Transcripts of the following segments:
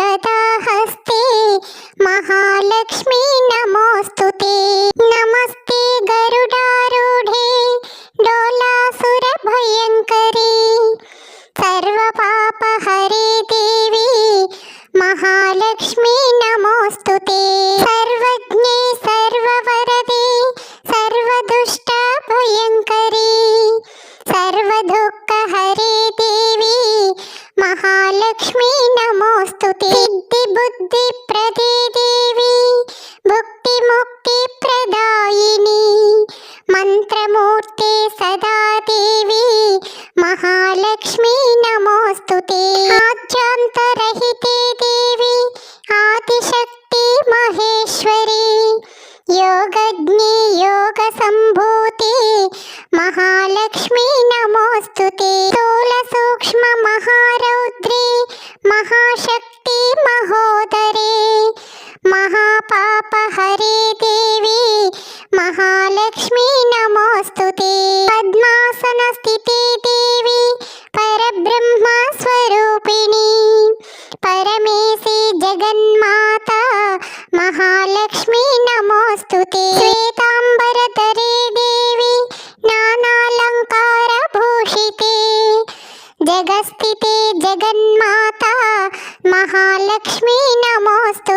కదాహస్తే మహాలక్ష్మి నమోస్తుతే. నమస్తే గరుడారూఢే డోలాసుర భయంకరి. సర్వపాప హరే దేవి మహాలక్ష్మి నమోస్తుతే. సర్వజ్ఞే సర్వవరదే సర్వదుష్ట భయంకరి. సర్వదుఃఖ దేవి మహాలక్ష్మి నమోస్తు సిద్ధి బుద్ధి ప్రతిదేవి దేవి భుక్తి ముక్తి ప్రదాయిని. మంత్రమూర్తి సదాదేవి మహాలక్ష్మి మహాలక్ష్మీ నమోస్తు దేవి ఆదిశక్తి మహేశ్వరి. యోగజ్ఞి యోగ సంభూతి మహాలక్ష్మి నమోస్తు మహాపాప హరే దేవి మహాలక్ష్మీ నమోస్తు పద్మాసన స్థితి దేవి పరబ్రహ్మ స్వరూపిణి పరమేశి జగన్మాత మహాలక్ష్మీ నమోస్తు శ్వేతాంబరధరే దేవి నానాలంకార భూషితే జగస్థితే జగన్మాత మహాలక్ష్మీ నమోస్తు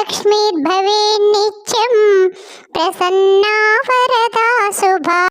మహాలక్ష్మీర్భవే నిత్యం ప్రసన్నా